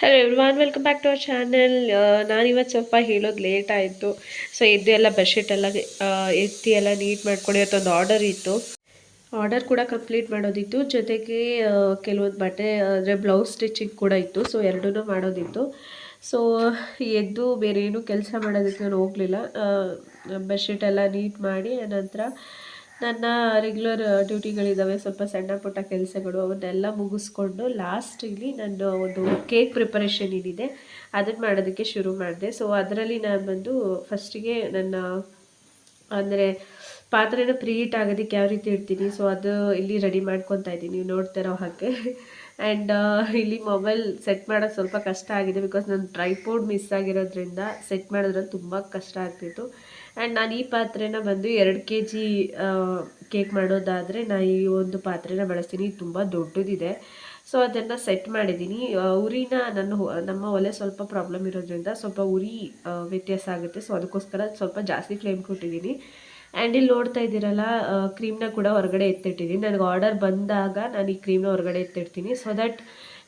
Hello everyone welcome back to our channel ನಾನಿವತ್ತು ಸ್ವಲ್ಪ ಹೇಳೋದು ಲೇಟ್ ಆಯಿತು. ಸೊ ಎದ್ದು ಎಲ್ಲ ಬೆಡ್ಶೀಟ್ ಎಲ್ಲ ಎತ್ತಿ ಎಲ್ಲ ನೀಟ್ ಮಾಡ್ಕೊಂಡು ಒಂದು ಆರ್ಡರ್ ಇತ್ತು. ಆರ್ಡರ್ ಕೂಡ ಕಂಪ್ಲೀಟ್ ಮಾಡೋದಿತ್ತು. ಜೊತೆಗೆ ಕೆಲವೊಂದು ಬಟ್ಟೆ, ಅಂದರೆ ಬ್ಲೌಸ್ ಸ್ಟಿಚಿಂಗ್ ಕೂಡ ಇತ್ತು. ಸೊ ಎರಡೂ ಮಾಡೋದಿತ್ತು. ಸೊ ಎದ್ದು ಬೇರೆ ಏನೂ ಕೆಲಸ ಮಾಡೋದಕ್ಕೆ ನಾನು ಹೋಗಲಿಲ್ಲ. ಬೆಡ್ಶೀಟ್ ಎಲ್ಲ ನೀಟ್ ಮಾಡಿ ನಂತರ ನನ್ನ ರೆಗ್ಯುಲರ್ ಡ್ಯೂಟಿಗಳಿದ್ದಾವೆ ಸ್ವಲ್ಪ ಸಣ್ಣ ಪುಟ್ಟ ಕೆಲಸಗಳು ಅವನ್ನೆಲ್ಲ ಮುಗಿಸ್ಕೊಂಡು ಲಾಸ್ಟಿಗೆ ನಾನು ಒಂದು ಕೇಕ್ ಪ್ರಿಪರೇಷನ್ ಏನಿದೆ ಅದನ್ನು ಮಾಡೋದಕ್ಕೆ ಶುರು ಮಾಡಿದೆ. ಸೊ ಅದರಲ್ಲಿ ನಾನು ಬಂದು ಫಸ್ಟಿಗೆ ನನ್ನ, ಅಂದರೆ ಪಾತ್ರೆನ ಪ್ರೀ ಹೀಟ್ ಆಗೋದಕ್ಕೆ ಯಾವ ರೀತಿ ಇಡ್ತೀನಿ? ಸೊ ಅದು ಇಲ್ಲಿ ರೆಡಿ ಮಾಡ್ಕೊತಾ ಇದ್ದೀನಿ. ನೀವು ನೋಡ್ತಾ ಇರೋ ಹಾಗೆ. ಆ್ಯಂಡ್ ಇಲ್ಲಿ ಮೊಬೈಲ್ ಸೆಟ್ ಮಾಡೋದು ಸ್ವಲ್ಪ ಕಷ್ಟ ಆಗಿದೆ ಬಿಕಾಸ್ ನನ್ನ ಟ್ರೈಪೋರ್ಡ್ ಮಿಸ್ ಆಗಿರೋದ್ರಿಂದ ಸೆಟ್ ಮಾಡೋದ್ರಲ್ಲಿ ತುಂಬ ಕಷ್ಟ ಆಗ್ತಿತ್ತು. ಆ್ಯಂಡ್ ನಾನು ಈ ಪಾತ್ರೆನ ಬಂದು ಎರಡು ಕೆ ಜಿ ಕೇಕ್ ಮಾಡೋದಾದರೆ ನಾನು ಈ ಒಂದು ಪಾತ್ರೆನ ಬಳಸ್ತೀನಿ. ತುಂಬ ದೊಡ್ಡದಿದೆ. ಸೊ ಅದನ್ನು ಸೆಟ್ ಮಾಡಿದ್ದೀನಿ. ಉರಿನ ನನ್ನ ನಮ್ಮ ಒಲೆ ಸ್ವಲ್ಪ ಪ್ರಾಬ್ಲಮ್ ಇರೋದ್ರಿಂದ ಸ್ವಲ್ಪ ಉರಿ ವ್ಯತ್ಯಾಸ ಆಗುತ್ತೆ. ಸೊ ಅದಕ್ಕೋಸ್ಕರ ಸ್ವಲ್ಪ ಜಾಸ್ತಿ ಫ್ಲೇಮ್ ಕೊಟ್ಟಿದ್ದೀನಿ. ಆ್ಯಂಡ್ ಇಲ್ಲಿ ನೋಡ್ತಾ ಇದ್ದೀರಲ್ಲ ಕ್ರೀಮ್ನ ಕೂಡ ಹೊರಗಡೆ ಎತ್ತಿಟ್ಟಿದ್ದೀನಿ. ನನಗೆ ಆರ್ಡರ್ ಬಂದಾಗ ನಾನು ಈ ಕ್ರೀಮ್ನ ಹೊರಗಡೆ ಎತ್ತಿಡ್ತೀನಿ. ಸೊ ದಟ್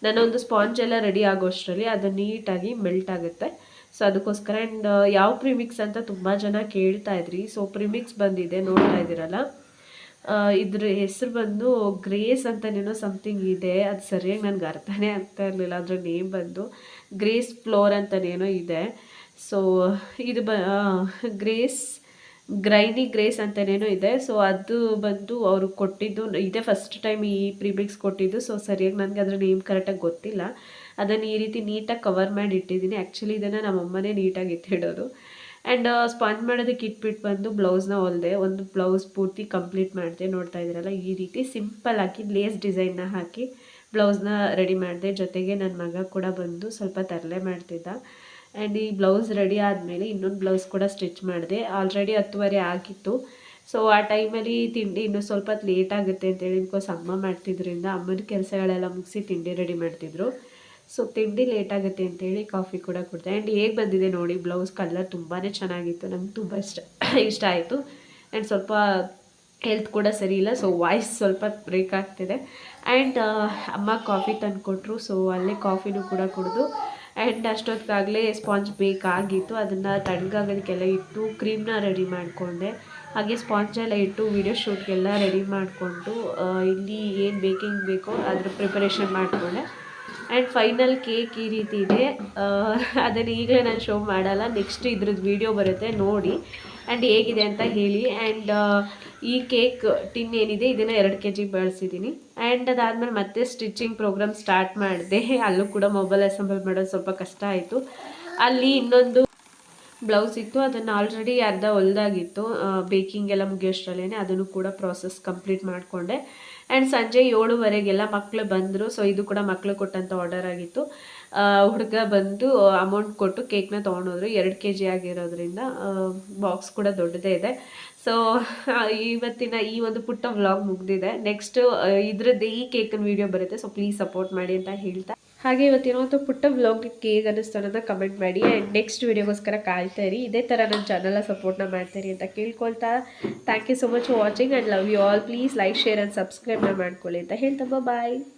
ನನ್ನ ಒಂದು ಸ್ಪಾಂಜ್ ಎಲ್ಲ ರೆಡಿ ಆಗೋಷ್ಟರಲ್ಲಿ ಅದು ನೀಟಾಗಿ ಮೆಲ್ಟ್ ಆಗುತ್ತೆ. ಸೊ ಅದಕ್ಕೋಸ್ಕರ ಆ್ಯಂಡ್ ಯಾವ ಪ್ರಿಮಿಕ್ಸ್ ಅಂತ ತುಂಬ ಜನ ಕೇಳ್ತಾ ಇದ್ರಿ. ಸೊ ಪ್ರಿಮಿಕ್ಸ್ ಬಂದಿದೆ, ನೋಡ್ತಾ ಇದ್ದೀರಲ್ಲ. ಇದ್ರ ಹೆಸರು ಬಂದು ಗ್ರೇಸ್ ಅಂತನೇನೋ ಸಮಥಿಂಗ್ ಇದೆ. ಅದು ಸರಿಯಾಗಿ ನನಗೆ ಅರ್ಥನೇ ಆಗ್ತಾ ಇರಲಿಲ್ಲ, ಅದರ ನೇಮ್ ಬಂದು. ಗ್ರೇಸ್ ಫ್ಲೋರ್ ಅಂತನೇನೋ ಇದೆ. ಸೊ ಇದು ಬ ಗ್ರೇಸ್ ಗ್ರೈನಿ ಗ್ರೇಸ್ ಅಂತನೇನೋ ಇದೆ. ಸೊ ಅದು ಬಂದು ಅವರು ಕೊಟ್ಟಿದ್ದು, ಇದೇ ಫಸ್ಟ್ ಟೈಮ್ ಈ ಪ್ರಿಮಿಕ್ಸ್ ಕೊಟ್ಟಿದ್ದು. ಸೊ ಸರಿಯಾಗಿ ನನಗೆ ಅದರ ನೇಮ್ ಕರೆಕ್ಟಾಗಿ ಗೊತ್ತಿಲ್ಲ. ಅದನ್ನು ಈ ರೀತಿ ನೀಟಾಗಿ ಕವರ್ ಮಾಡಿ ಇಟ್ಟಿದ್ದೀನಿ. ಆ್ಯಕ್ಚುಲಿ ಇದನ್ನು ನಮ್ಮಮ್ಮನೇ ನೀಟಾಗಿ ಎತ್ತಿಡೋದು ಆ್ಯಂಡ್ ಸ್ಪಾಂಜ್ ಮಾಡೋದಕ್ಕೆ ಇಟ್ಬಿಟ್ಟು ಬಂದು ಬ್ಲೌಸ್ನ ಹೊಲ್ದೆ ಒಂದು ಬ್ಲೌಸ್ ಪೂರ್ತಿ ಕಂಪ್ಲೀಟ್ ಮಾಡಿದೆ. ನೋಡ್ತಾ ಇದ್ದೀರಲ್ಲ, ಈ ರೀತಿ ಸಿಂಪಲ್ ಹಾಕಿ ಲೇಸ್ ಡಿಸೈನ್ನ ಹಾಕಿ ಬ್ಲೌಸ್ನ ರೆಡಿ ಮಾಡಿದೆ. ಜೊತೆಗೆ ನನ್ನ ಮಗ ಕೂಡ ಬಂದು ಸ್ವಲ್ಪ ತರಲೆ ಮಾಡ್ತಿದ್ದ. ಆ್ಯಂಡ್ ಈ ಬ್ಲೌಸ್ ರೆಡಿ ಆದಮೇಲೆ ಇನ್ನೊಂದು ಬ್ಲೌಸ್ ಕೂಡ ಸ್ಟಿಚ್ ಮಾಡಿದೆ. ಆಲ್ರೆಡಿ ಹತ್ತುವರೆ ಆಗಿತ್ತು. ಸೊ ಆ ಟೈಮಲ್ಲಿ ತಿಂಡಿ ಇನ್ನೂ ಸ್ವಲ್ಪ ಹೊತ್ತು ಲೇಟ್ ಆಗುತ್ತೆ ಅಂತೇಳಿ ಬಿಕಾಸ್ ಅಮ್ಮ ಮಾಡ್ತಿದ್ರಿಂದ ಅಮ್ಮನ ಕೆಲಸಗಳೆಲ್ಲ ಮುಗಿಸಿ ತಿಂಡಿ ರೆಡಿ ಮಾಡ್ತಿದ್ರು. ಸೊ ತಿಂಡಿ ಲೇಟ್ ಆಗುತ್ತೆ ಅಂತೇಳಿ ಕಾಫಿ ಕೂಡ ಕೊಡ್ತೆ ಆ್ಯಂಡ್ ಹೇಗೆ ಬಂದಿದೆ ನೋಡಿ ಬ್ಲೌಸ್ ಕಲರ್ ತುಂಬಾ ಚೆನ್ನಾಗಿತ್ತು. ನಂಗೆ ತುಂಬ ಇಷ್ಟ ಇಷ್ಟ ಆಯಿತು. ಆ್ಯಂಡ್ ಸ್ವಲ್ಪ ಹೆಲ್ತ್ ಕೂಡ ಸರಿ ಇಲ್ಲ. ಸೊ ವಾಯ್ಸ್ ಸ್ವಲ್ಪ ಬ್ರೇಕ್ ಆಗ್ತಿದೆ. ಆ್ಯಂಡ್ ಅಮ್ಮ ಕಾಫಿ ತಂದು ಕೊಟ್ಟರು ಸೊ ಅಲ್ಲೇ ಕಾಫಿನೂ ಕೂಡ ಕುಡಿದು ಆ್ಯಂಡ್ ಅಷ್ಟೊತ್ತಿಗಾಗಲೇ ಸ್ಪಾಂಜ್ ಬೇಕಾಗಿತ್ತು. ಅದನ್ನು ತಣ್ಣಗಾಗೋದಕ್ಕೆಲ್ಲ ಇಟ್ಟು ಕ್ರೀಮ್ನ ರೆಡಿ ಮಾಡಿಕೊಂಡೆ. ಹಾಗೆ ಸ್ಪಾಂಜ್ ಎಲ್ಲ ಇಟ್ಟು ವಿಡಿಯೋ ಶೂಟ್ಗೆಲ್ಲ ರೆಡಿ ಮಾಡಿಕೊಂಡು ಇಲ್ಲಿ ಏನು ಬೇಕಿಂಗ್ ಬೇಕೋ ಅದ್ರ ಪ್ರಿಪರೇಷನ್ ಮಾಡಿಕೊಂಡೆ. ಆ್ಯಂಡ್ ಫೈನಲ್ ಕೇಕ್ ಈ ರೀತಿ ಇದೆ. ಅದನ್ನು ಈಗಲೇ ನಾನು ಶೋ ಮಾಡಲ್ಲ. ನೆಕ್ಸ್ಟ್ ಇದ್ರದ್ದು ವೀಡಿಯೋ ಬರುತ್ತೆ, ನೋಡಿ. ಆ್ಯಂಡ್ ಹೇಗಿದೆ ಅಂತ ಹೇಳಿ. ಆ್ಯಂಡ್ ಈ ಕೇಕ್ ಟಿನ್ ಏನಿದೆ, ಇದನ್ನು ಎರಡು ಕೆ ಜಿ ಬಳಸಿದ್ದೀನಿ ಆ್ಯಂಡ್ ಅದಾದಮೇಲೆ ಮತ್ತೆ ಸ್ಟಿಚಿಂಗ್ ಪ್ರೋಗ್ರಾಮ್ ಸ್ಟಾರ್ಟ್ ಮಾಡಿದೆ. ಅಲ್ಲೂ ಕೂಡ ಮೊಬೈಲ್ ಅಸೆಂಬಲ್ ಮಾಡೋದು ಸ್ವಲ್ಪ ಕಷ್ಟ ಆಯಿತು. ಅಲ್ಲಿ ಇನ್ನೊಂದು ಬ್ಲೌಸ್ ಇತ್ತು. ಅದನ್ನು ಆಲ್ರೆಡಿ ಅರ್ಧ ಹೊಲ್ದಾಗಿತ್ತು. ಬೇಕಿಂಗ್ ಎಲ್ಲ ಮುಗಿಯೋಷ್ಟರಲ್ಲೇ ಅದನ್ನು ಕೂಡ ಪ್ರಾಸೆಸ್ ಕಂಪ್ಲೀಟ್ ಮಾಡಿಕೊಂಡೆ. ಆ್ಯಂಡ್ ಸಂಜೆ ಏಳುವರೆಗೆಲ್ಲ ಮಕ್ಕಳು ಬಂದರು. ಸೊ ಇದು ಕೂಡ ಮಕ್ಕಳು ಕೊಟ್ಟಂಥ ಆರ್ಡರ್ ಆಗಿತ್ತು. ಹುಡುಗ ಬಂದು ಅಮೌಂಟ್ ಕೊಟ್ಟು ಕೇಕ್ನ ತೊಗೊಂಡೋದ್ರು. ಎರಡು ಕೆ ಜಿ ಆಗಿರೋದ್ರಿಂದ ಬಾಕ್ಸ್ ಕೂಡ ದೊಡ್ಡದೇ ಇದೆ. ಸೊ ಇವತ್ತಿನ ಈ ಒಂದು ಪುಟ್ಟ ವ್ಲಾಗ್ ಮುಗ್ದಿದೆ. ನೆಕ್ಸ್ಟ್ ಇದ್ರದ್ದು ಈ ಕೇಕನ್ನು ವಿಡಿಯೋ ಬರುತ್ತೆ. ಸೊ ಪ್ಲೀಸ್ ಸಪೋರ್ಟ್ ಮಾಡಿ ಅಂತ ಹೇಳ್ತಾ. ಹಾಗೆ ಇವತ್ತಿನ ಒಂದು ಪುಟ್ಟ ವ್ಲಾಗ್ಗೆ ಹೇಗೆ ಅನ್ನಿಸ್ತು ಕಮೆಂಟ್ ಮಾಡಿ. ಆ್ಯಂಡ್ ನೆಕ್ಸ್ಟ್ ವೀಡಿಯೋಗೋಸ್ಕರ ಕಾಯ್ತಾ ಇರಿ. ಇದೇ ಥರ ನನ್ನ ಚಾನಲ್ನ ಸಪೋರ್ಟ್ನ ಮಾಡ್ತಾಯಿರಿ ಅಂತ ಕೇಳ್ಕೊಳ್ತಾ. Thank you so much watching and love you all please like share and ಸಬ್ಸ್ಕ್ರೈಬ್ನ ಮಾಡ್ಕೊಳ್ಳಿ ಅಂತ ಹೇಳ್ತಾ. ಬಾಯ್